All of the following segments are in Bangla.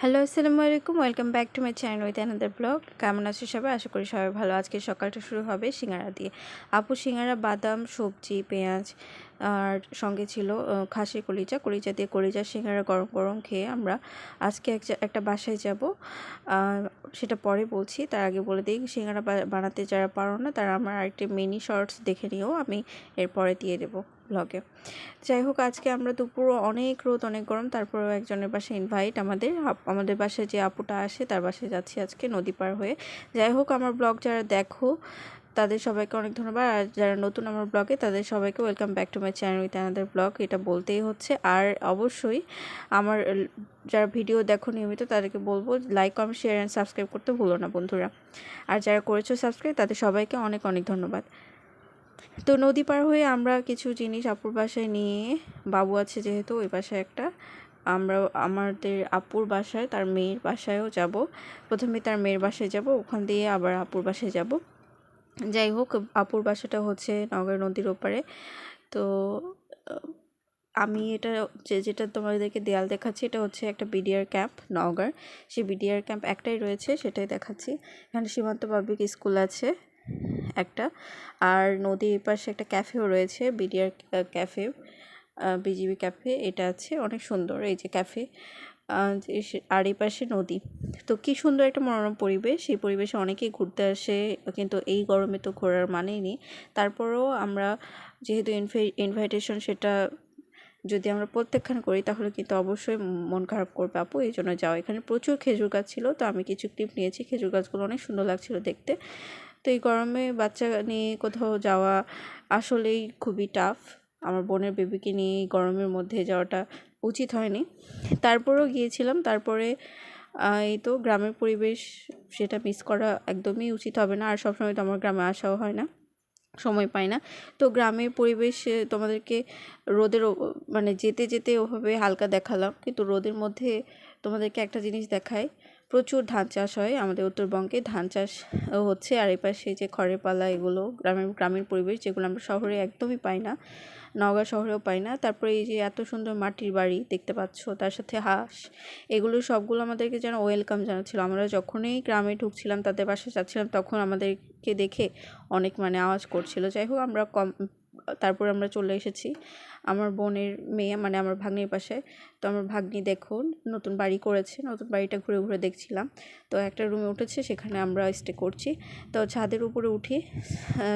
হ্যালো আসসালামু আলাইকুম। Welcome back to my channel with another blog. কেমন আছো সবাই? আশা করি সবাই ভালো। আজকে সকালটা শুরু হবে সিঙ্গারা দিয়ে। আপু সিঙ্গারা বাদাম সবজি পেঁয়াজ আর সঙ্গে ছিল আহ, খাসির কলিজা। কলিজা দিয়ে কলিজা সিঙ্গারা গরম গরম খেয়ে আমরা আজকে একটা বাসায় যাব। সেটা পরে বলছি। তার আগে বলে দিই সিঙ্গারা বানাতে যারা পারো না তারা আমার আরেকটি মিনি শর্টস দেখে নিও। আমি এরপরে দিয়ে দেবো। ব্লগে যাই হোক আজকে আমরা দুপুর অনেক রোদ, অনেক গরম, তারপরেও একজনের বাসে ইনভাইট আমাদের আমাদের বাসায় যে আপুটা আসে, তার বাসে যাচ্ছি আজকে নদী পার হয়ে। যাই হোক আমার ব্লগ যারা দেখো, তাদের সবাইকে অনেক ধন্যবাদ। আর যারা নতুন আমার ব্লগে তাদের সবাইকে welcome back to my channel with another blog এটা বলতেই হচ্ছে। আর অবশ্যই, আমার যারা ভিডিও দেখো নিয়মিত, তাদেরকে বলব like comment share and subscribe করতে ভুলো না বন্ধুরা। আর যারা করেছ সাবস্ক্রাইব তাদের সবাইকে অনেক অনেক ধন্যবাদ। তো নদী পার হয়ে আমরা কিছু জিনিস আপুর বাসায় নিয়ে, বাবু আছে যেহেতু, ওই বাসায় একটা। আমরা, আমাদের আপুর বাসায়, তার মেয়ের বাসায়ও যাব। প্রথমে তার মেয়ের বাসায় যাব, ওখান দিয়ে আবার আপুর বাসায় যাব। যাই হোক, আপুর বাসাটা হচ্ছে নগর নদীর ওপারে। তো আমি এটা, যে, যেটা তোমাদেরকে দেয়াল দেখাচ্ছি, এটা হচ্ছে একটা বিডিআর ক্যাম্প নওগাঁর সেই বিডিআর ক্যাম্প একটাই রয়েছে, সেটাই দেখাচ্ছি। এখানে সীমান্ত পাবলিক স্কুল আছে। একটা। আর নদীর পাশে একটা ক্যাফেও রয়েছে বিডিআর ক্যাফে বিজিবি ক্যাফে এটা আছে, অনেক সুন্দর, এই যে ক্যাফে আর এই পাশে নদী। তো কি সুন্দর একটা মনোরম পরিবেশ সেই পরিবেশে অনেকেই ঘুরতে আসে, কিন্তু এই গরমে তো ঘোরার মানেই নেই। তারপরেও আমরা যেহেতু ইনভাই ইনভাইটেশন সেটা যদি আমরা প্রত্যাখ্যান করি, তাহলে কিন্তু অবশ্যই মন খারাপ করবে আপু, এই জন্য যাওয়া এখানে প্রচুর খেজুর গাছ ছিল, তো আমি কিছু ক্লিপ নিয়েছি, খেজুর গাছগুলো অনেক সুন্দর লাগছিল দেখতে। তো এই গরমে বাচ্চা নিয়ে কোথাও যাওয়া আসলেই খুবই টাফ আমার বোনের বেবিকে নিয়ে গরমের মধ্যে যাওয়াটা উচিত হয়নি। তারপরেও গিয়েছিলাম, তারপরে এই তো গ্রামের পরিবেশ সেটা মিস করা একদমই উচিত হবে না। আর সবসময় তো আমার গ্রামে আসাও হয় না, সময় পাই না। তো গ্রামের পরিবেশ তোমাদেরকে রোদের মানে যেতে যেতে ওভাবে হালকা দেখালাম। কিন্তু রোদের মধ্যে তোমাদেরকে একটা জিনিস দেখায় প্রচুর ধান চাষ হয়। আমাদের উত্তরবঙ্গে ধান চাষ হচ্ছে। আর এই পাশে যে খড়ের পালা, এগুলো গ্রামের, গ্রামীণ পরিবেশ, যেগুলো আমরা শহরে একদমই পাই না। নওগাঁ শহরেও পাই না। তারপরে এই যে এত সুন্দর মাটির বাড়ি দেখতে পাচ্ছ, তার সাথে হাঁস, এগুলো সবগুলো আমাদেরকে যেন ওয়েলকাম জানাচ্ছিল। আমরা যখনই গ্রামে ঢুকছিলাম, তাদের বাসায় যাচ্ছিলাম, তখন আমাদেরকে দেখে অনেক মানে আওয়াজ করছিল। যাই হোক, আমরা কম তারপর আমরা চলে এসেছি আমার বোনের মেয়ে মানে আমার ভাগ্নির পাশে। তো আমার ভাগ্নি দেখুন, নতুন বাড়ি করেছে, নতুন বাড়িটা ঘুরে ঘুরে দেখছিলাম। তো একটা রুমে উঠেছে, সেখানে আমরা স্টে করছি। তো ছাদের উপরে উঠি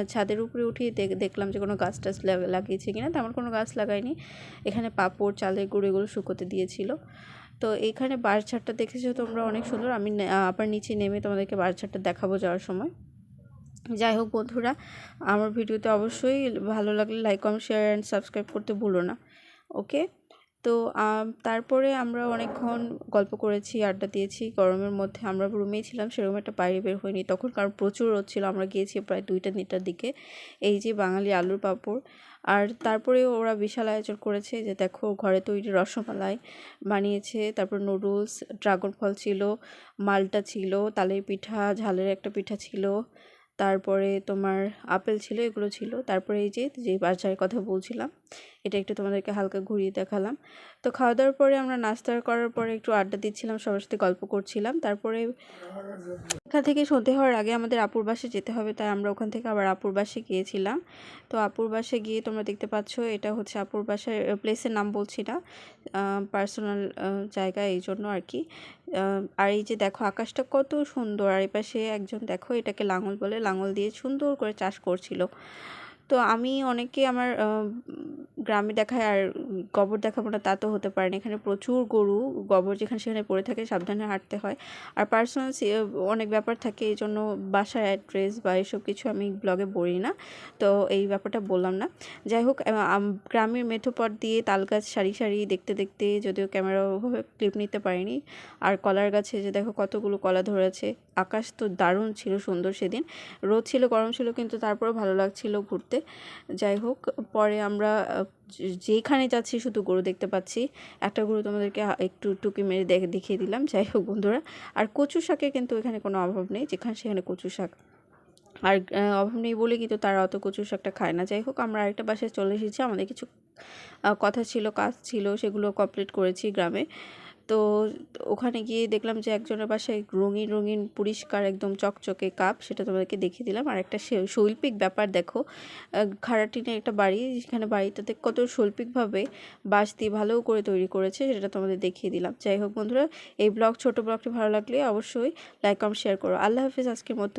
ছাদের উপরে উঠি, দেখ- দেখলাম যে কোনো গাছ টাছ লাগা- লাগিয়েছে কিনা। তেমন কোনো গাছ লাগায়নি এখানে পাপড়, চালের গুঁড়ো এগুলো শুকোতে দিয়েছিল। তো এইখানে বাঁশঝাড়টা দেখেছ তোমরা, অনেক সুন্দর। আমি আবার নিচে নেমে তোমাদেরকে বাঁশঝাড়টা দেখাবো যাওয়ার সময়। যাই হোক বন্ধুরা, আমার ভিডিওতে অবশ্যই ভালো লাগলে like comment share and subscribe করতে ভুলো না ওকে তো তারপরে আমরা অনেকক্ষণ গল্প করেছি, আড্ডা দিয়েছি, গরমের মধ্যে আমরা রুমেই ছিলাম, সেরকম একটা বাইরে বের হয়নি তখন কারণ প্রচুর রোদ ছিল, আমরা গিয়েছি প্রায় দুইটা তিনটার দিকে, এই যে বাঙালি আলুর পাঁপড়, আর তারপরে ওরা বিশাল আয়োজন করেছে যে দেখো ঘরে তৈরি রসমালাই বানিয়েছে, তারপর নুডলস ড্রাগন ফল ছিল, মালটা ছিল, তালের পিঠা, ঝালের একটা পিঠা ছিল তারপরে তোমার আপেল ছিল, এগুলো ছিল। তারপরে এই যে যে বাজারের কথা বলছিলাম, এটা একটু তোমাদেরকে হালকা ঘুরিয়ে দেখালাম। তো খাওয়া দাওয়ার পরে আমরা নাস্তা করার পরে একটু আড্ডা দিচ্ছিলাম, সবার সাথে গল্প করছিলাম। তারপরে এখান থেকে সন্ধে হওয়ার আগে আমাদের আপুর বাসে যেতে হবে, তাই আমরা ওখান থেকে আবার আপুর বাসে গিয়েছিলাম। তো আপুর বাসে গিয়ে তোমরা দেখতে পাচ্ছ, এটা হচ্ছে আপুর বাসার প্লেসের নাম বলছি না পার্সোনাল জায়গা এই জন্য আর কি। আর এই যে দেখো আকাশটা কত সুন্দর, আর এই পাশে একজন দেখো এটাকে লাঙল বলে, লাঙল দিয়ে সুন্দর করে চাষ করছিল। তো আমি অনেকে আমার গ্রামে দেখায় আর গোবর দেখাবো না, তা তো হতে পারে না। এখানে প্রচুর গরু, গোবর যেখানে সেখানে পড়ে থাকে, সাবধানে হাঁটতে হয়। আর পার্সোনাল অনেক ব্যাপার থাকে, এই জন্য বাসার অ্যাড্রেস বা এসব কিছু আমি ব্লগে বলি না, তো এই ব্যাপারটা বললাম না। যাই হোক গ্রামের মেঠোপথ দিয়ে তাল গাছ সারি সারি দেখতে দেখতে যদিও ক্যামেরা ওভাবে ক্লিপ নিতে পারিনি, আর কলার গাছে যে দেখো কতগুলো কলা ধরেছে আকাশ তো দারুণ ছিল সুন্দর সেদিন। রোদ ছিল, গরম ছিল, কিন্তু তারপরেও ভালো লাগছিল ঘুরতে। যাই হোক, পরে আমরা যেখানে যাচ্ছি শুধু গরু দেখতে পাচ্ছি। একটা গরু তোমাদেরকে একটু টুকি মেরে দেখে, দেখিয়ে দিলাম। যাই হোক বন্ধুরা, আর কচু শাকে কিন্তু এখানে কোনো অভাব নেই, যেখানে সেখানে কচু শাক। আর অভাব নেই বলে কিন্তু তারা অত কচু শাকটা খায় না। যাই হোক, আমরা আরেকটা বাসায় চলে এসেছি। আমাদের কিছু কথা ছিল, কাজ ছিল, সেগুলো কমপ্লিট করেছি গ্রামে। তো ওখানে গিয়ে দেখলাম যে একজনের বাসায় রঙিন রঙিন পরিষ্কার একদম চকচকে কাপ, সেটা তোমাদেরকে দেখিয়ে দিলাম। আর একটা শৈল্পিক ব্যাপার দেখো খারাটিনে একটা বাড়ি, যেখানে বাড়িটাতে কত শৈল্পিকভাবে বাঁশ দিয়ে ভালো করে তৈরি করেছে, সেটা তোমাদের দেখিয়ে দিলাম। যাই হোক বন্ধুরা, এই ব্লগ, ছোটো ব্লগটি ভালো লাগলে অবশ্যই লাইক কম শেয়ার করো। আল্লাহ হাফিজ, আজকের মতো।